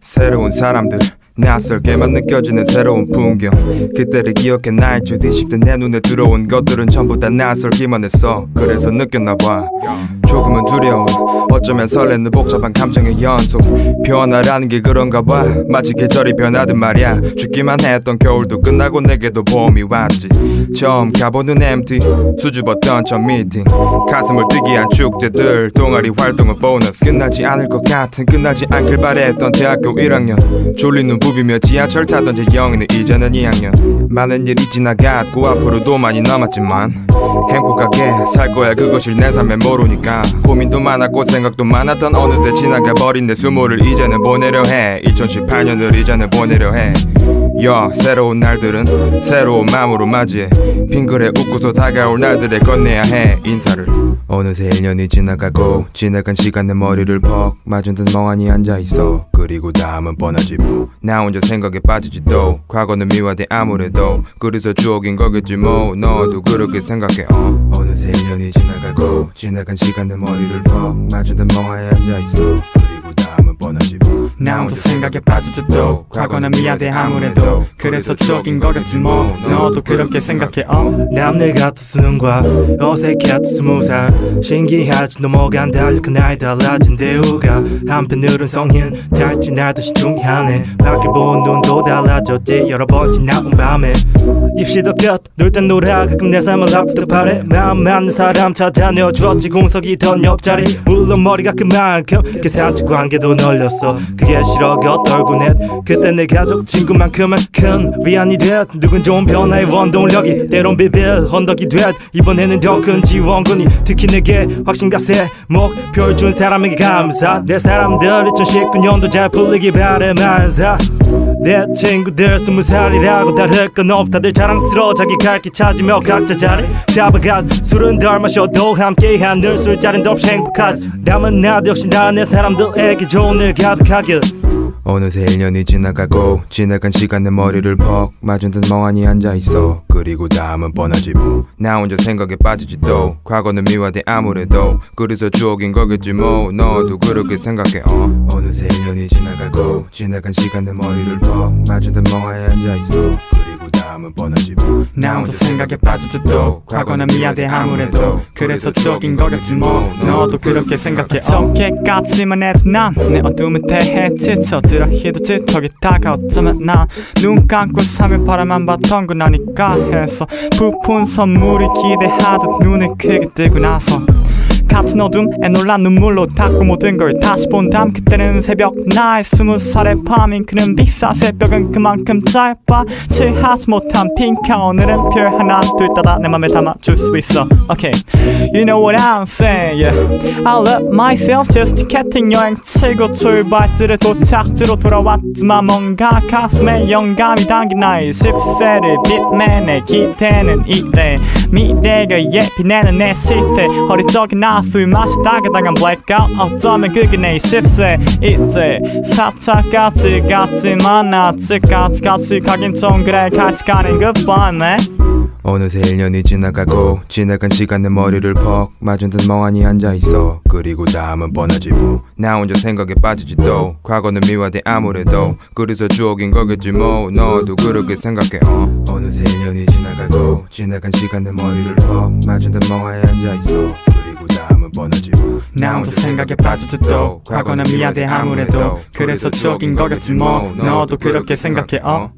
새로운 사람들 낯설게만 느껴지는 새로운 풍경. 그때를 기억해 날줄 뒤집듯 내 눈에 들어온 것들은 전부 다 낯설기만 했어. 그래서 느꼈나 봐. 조금은 두려운 어쩌면 설레는 복잡한 감정의 연속. 변화라는 게 그런가 봐. 마치 계절이 변하듯 말야. 죽기만 했던 겨울도 끝나고 내게도 봄이 왔지. 처음 가보는 MT 수줍었던 첫 미팅. 가슴을 뛰게 한 축제들 동아리 활동은 보너스. 끝나지 않을 것 같은 끝나지 않길 바랬던 대학교 1학년. 졸린 눈 부비며 지하철 타던 제 영희는 이제는 2학년. 많은 일이 지나갔고 앞으로도 많이 남았지만 행복하게 살 거야. 그것을 내 삶에 모르니까 고민도 많았고 생각도 많았던 어느새 지나가 버린 내 수모를 이제는 보내려 해. 2018년을 이제는 보내려 해. 여, 새로운 날들은 새로운 마음으로 맞이해. 빙그레 웃고서 다가올 날들에 건네야 해. 인사를 어느새 1년이 지나가고 지나간 시간 내 머리를 퍽 맞은 듯 멍하니 앉아있어. 그리고 다음은 뻔하지 뭐나 혼자 생각에 빠지지 또 과거는 미화돼 아무래도 그래서 추억인 거겠지 뭐. 너도 그렇게 생각해 어? 어느새 1년이 지나가고 지나간 시간 내 머리를 퍽 맞은 듯 멍하니 앉아있어. 그리고 다음은 뻔하지 뭐 나 혼자 생각에 빠지지 또 과거는 미안해 아무래도. 그래서 추억인 거겠지 뭐. 너도 그렇게 생각해 어? 남들 같은 수능과 어색했던 스무 살. 신기하지 넘어간 달력 나이 달라진 대우가 한편으론 성인 탈출 나듯이 중요하네. 밖을 본 눈도 달라졌지. 여러 번 지나온 밤에 입시도 끝놀땐 놀아. 가끔 내 삶을 답답하래. 마음 맞는 사람 찾아 내어주었지 공석이 던 옆자리. 물론 머리가 그만큼 계산치 관계도 널렸어. 그게 싫어 곁떨고 넷. 그때 내 가족 친구만큼은 큰 위안이 됐. 누군 좋은 변화의 원동력이 때론 비빌 언덕이 됐. 이번에는 더 큰 지원군이 특히 내게 확신과 새 목표를 준 사람에게 감사. 내 사람들 2019년도 잘 풀리기 바라면서 내 친구들 스무 살이라고 다를 건 없. 다들 자랑스러워. 자기 갈 길 찾으며 각자 자리 잡아가 술은 덜 마셔도 함께한 늘 술자리는 덥이 행복하지. 남은 나도 역시 나내 사람들에게 좋은 일 가득하길 어느새 1년이 지나가고 지나간 시간 내 머리를 퍽 맞은 듯 멍하니 앉아있어. 그리고 다음은 뻔하지 뭐나 혼자 생각에 빠지지 또. 과거는 미화돼 아무래도 그래서 추억인 거겠지 뭐. 너도 그렇게 생각해 어? 어느새 1년이 지나가고 지나간 시간 내 머리를 퍽 맞은 듯 멍하니 앉아있어 다음은 뻔하지 뭐나 혼자 생각에 또 과거는 미안해 아무래도 그래서 추억인 거겠지 뭐. 너도 그렇게 생각해. 어저께까지만 해도 난 내 어둠의 대해 지쳐 드라히도 짙어게 다가왔지만 난눈 감고 3일 바라만 봤던 건 아닐까 해서 부푼 선물이 기대하듯 눈을 크게 뜨고 나서 같은 어둠에 놀란 눈물로 닦고 모든 걸 다시 본담 그때는 새벽 나의 스무 살의 밤인 그는 빅사 새벽은 그만큼 짧아 칠하지 못한 핑카 오늘은 별 하나 둘 따라 내 맘에 담아줄 수 있어. Okay You know what I'm saying yeah. I love myself just 티켓팅 여행 치고 출발들의 도착지로 돌아왔지만 뭔가 가슴에 영감이 담긴 나의 10세를 빛내 내 기대는 이래 미래가 예피내는 내 실패. 허리적인 나술 마시다가 당한 blackout 어쩌면 그게 내 10세 이제 4차까지 갔지만 아직까지 같이 가긴 좀 그래. 갈 시간인 급하네 어느새 1년이 지나가고 지나간 시간 내 머리를 퍽 맞은 듯 멍하니 앉아있어. 그리고 다음은 뻔하지 뭐나 혼자 생각에 빠지지 또 과거는 미화돼 아무래도 그래서 추억인 거겠지 뭐. 너도 그렇게 생각해 어? 어느새 1년이 지나가고 지나간 시간 내 머리를 퍽 맞은 듯 멍하니 앉아있어 그리고 다음은 뻔하지 나 혼자 생각에 빠지지 또 과거는 미안해 아무래도. 그래서 추억인 거겠지 뭐. 너도 그렇게 생각해 어